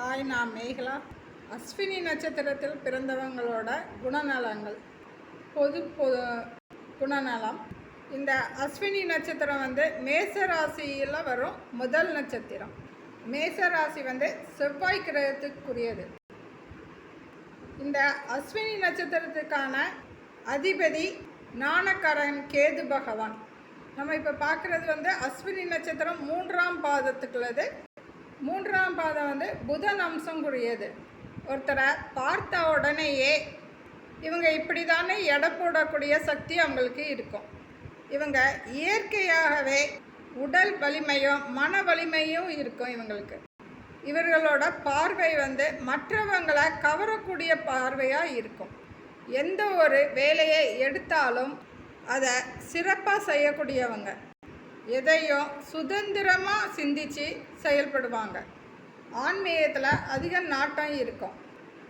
Hi நான் மேகலா. அஸ்வினி நட்சத்திரத்தில் பிறந்தவங்களோட குணநலங்கள். பொது பொது குணநலம். இந்த அஸ்வினி நட்சத்திரம் வந்து மேச ராசியில் வரும் முதல் நட்சத்திரம். மேச ராசி வந்து செவ்வாய் கிரகத்துக்குரியது. இந்த அஸ்வினி நட்சத்திரத்துக்கான அதிபதி நாணக்கரன் கேது பகவான். நம்ம இப்போ பார்க்குறது வந்து அஸ்வினி நட்சத்திரம் மூன்றாம் பாதத்துக்குள்ளது. மூன்றாம் பாதம் வந்து புதன் அம்சங்குரியது. ஒருத்தரை பார்த்த உடனேயே இவங்க இப்படி தானே எடை போடக்கூடிய சக்தி அவங்களுக்கு இருக்கும். இவங்க இயற்கையாகவே உடல் வலிமையும் மன வலிமையும் இருக்கும் இவங்களுக்கு. இவர்களோட பார்வை வந்து மற்றவங்களை கவரக்கூடிய பார்வையாக இருக்கும். எந்த ஒரு வேலையை எடுத்தாலும் அதை சிறப்பாக செய்யக்கூடியவங்க. எதையும் சுதந்திரமாக சிந்திச்சு செயல்படுவாங்க. ஆன்மீகத்தில் அதிக நாட்டம் இருக்கும்.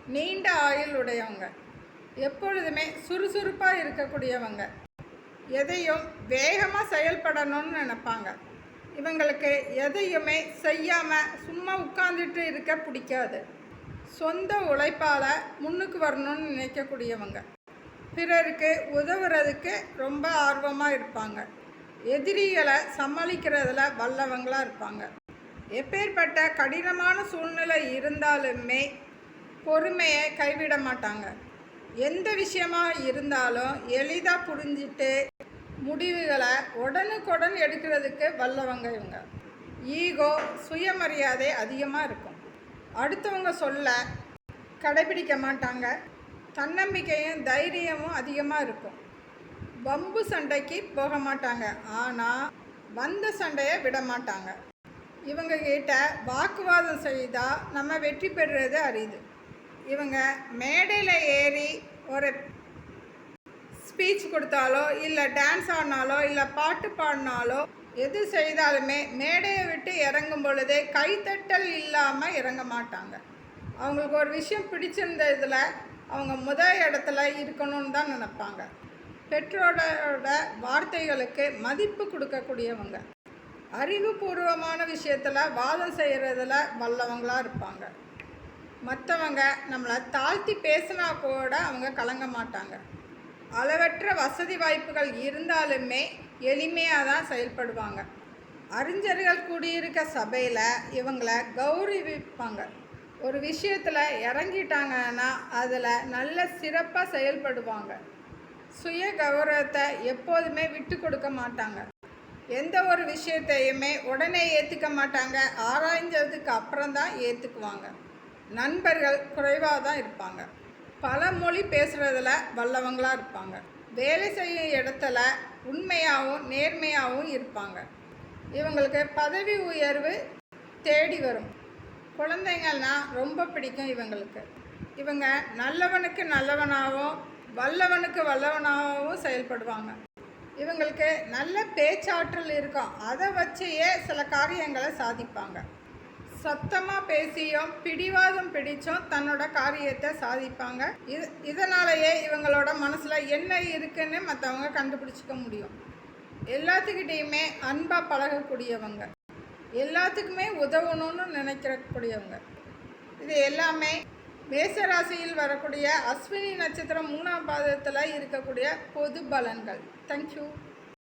நீண்ட ஆயுள் உடையவங்க. எப்பொழுதுமே சுறுசுறுப்பாக இருக்கக்கூடியவங்க. எதையும் வேகமாக செயல்படணும்னு நினைப்பாங்க. இவங்களுக்கு எதையுமே செய்யாமல் சும்மா உட்காந்துட்டு இருக்க பிடிக்காது. சொந்த உழைப்பால் முன்னுக்கு வரணும்னு நினைக்கக்கூடியவங்க. பிறருக்கு உதவுறதுக்கு ரொம்ப ஆர்வமாக இருப்பாங்க. எதிரிகளை சமாளிக்கிறதுல வல்லவங்களாக இருப்பாங்க. எப்பேற்பட்ட கடினமான சூழ்நிலை இருந்தாலுமே பொறுமையை கைவிட மாட்டாங்க. எந்த விஷயமாக இருந்தாலும் எளிதாக புரிஞ்சிட்டு முடிவுகளை உடனுக்குடன் எடுக்கிறதுக்கு வல்லவங்க இவங்க. ஈகோ சுயமரியாதை அதிகமாக இருக்கும். அடுத்தவங்க சொல்ல கடைபிடிக்க மாட்டாங்க. தன்னம்பிக்கையும் தைரியமும் அதிகமாக இருக்கும். வம்பு சண்டைக்கு போக மாட்டாங்க. ஆனால் வந்த சண்டையை விட மாட்டாங்க. இவங்க கிட்ட வாக்குவாதம் செய்தால் நம்ம வெற்றி பெறுறது அரிது. இவங்க மேடையில் ஏறி ஒரு ஸ்பீச் கொடுத்தாலோ இல்லை டான்ஸ் ஆடினாலோ இல்லை பாட்டு பாடினாலோ எது செய்தாலுமே மேடையை விட்டு இறங்கும் பொழுதே கைத்தட்டல் இல்லாமல் இறங்க மாட்டாங்க. அவங்களுக்கு ஒரு விஷயம் பிடிச்சிருந்த இதில் அவங்க முதல் இடத்துல இருக்கணும்னு தான் நினைப்பாங்க. பெற்றோரோட வார்த்தைகளுக்கு மதிப்பு கொடுக்கக்கூடியவங்க. அறிவுபூர்வமான விஷயத்தில் வாதம் செய்கிறதுல வல்லவங்களாக இருப்பாங்க. மற்றவங்க நம்மளை தாழ்த்தி பேசினா கூட அவங்க கலங்க மாட்டாங்க. அளவற்ற வசதி வாய்ப்புகள் இருந்தாலுமே எளிமையாக தான் செயல்படுவாங்க. அறிஞர்கள் கூடியிருக்க சபையில் இவங்களை கௌரவிப்பாங்க. ஒரு விஷயத்தில் இறங்கிட்டாங்கன்னா அதில் நல்ல சிறப்பாக செயல்படுவாங்க. சுய கௌரவத்தை எப்போதுமே விட்டு கொடுக்க மாட்டாங்க. எந்த ஒரு விஷயத்தையுமே உடனே ஏற்றுக்க மாட்டாங்க. ஆராய்ஞ்சதுக்கு அப்புறம் தான் ஏற்றுக்குவாங்க நண்பர்கள் குறைவாக தான் இருப்பாங்க. பல மொழி பேசுகிறதுல வல்லவங்களாக இருப்பாங்க. வேலை செய்யும் இடத்துல உண்மையாகவும் நேர்மையாகவும் இருப்பாங்க. இவங்களுக்கு பதவி உயர்வு தேடி வரும். குழந்தைங்கள்னா ரொம்ப பிடிக்கும் இவங்களுக்கு. இவங்க நல்லவனுக்கு நல்லவனாகவும் வல்லவனுக்கு வல்லவனாகவும் செயல்படுவாங்க. இவங்களுக்கு நல்ல பேச்சாற்றல் இருக்கும் அதை வச்சே சில காரியங்களை சாதிப்பாங்க. சத்தமாக பேசியும் பிடிவாதம் பிடிச்சும் தன்னோட காரியத்தை சாதிப்பாங்க. இது இதனாலேயே இவங்களோட மனசில் என்ன இருக்குன்னு மற்றவங்க கண்டுபிடிச்சிக்க முடியும். எல்லாத்துக்கிட்டேயுமே அன்பாக பழகக்கூடியவங்க. எல்லாத்துக்குமே உதவணும்னு நினைக்கிறக்கூடியவங்க இது எல்லாமே மேசராசியில் வரக்கூடிய அஸ்வினி நட்சத்திரம் மூணாம் பாதத்தில் இருக்கக்கூடிய பொது பலன்கள். தேங்க்யூ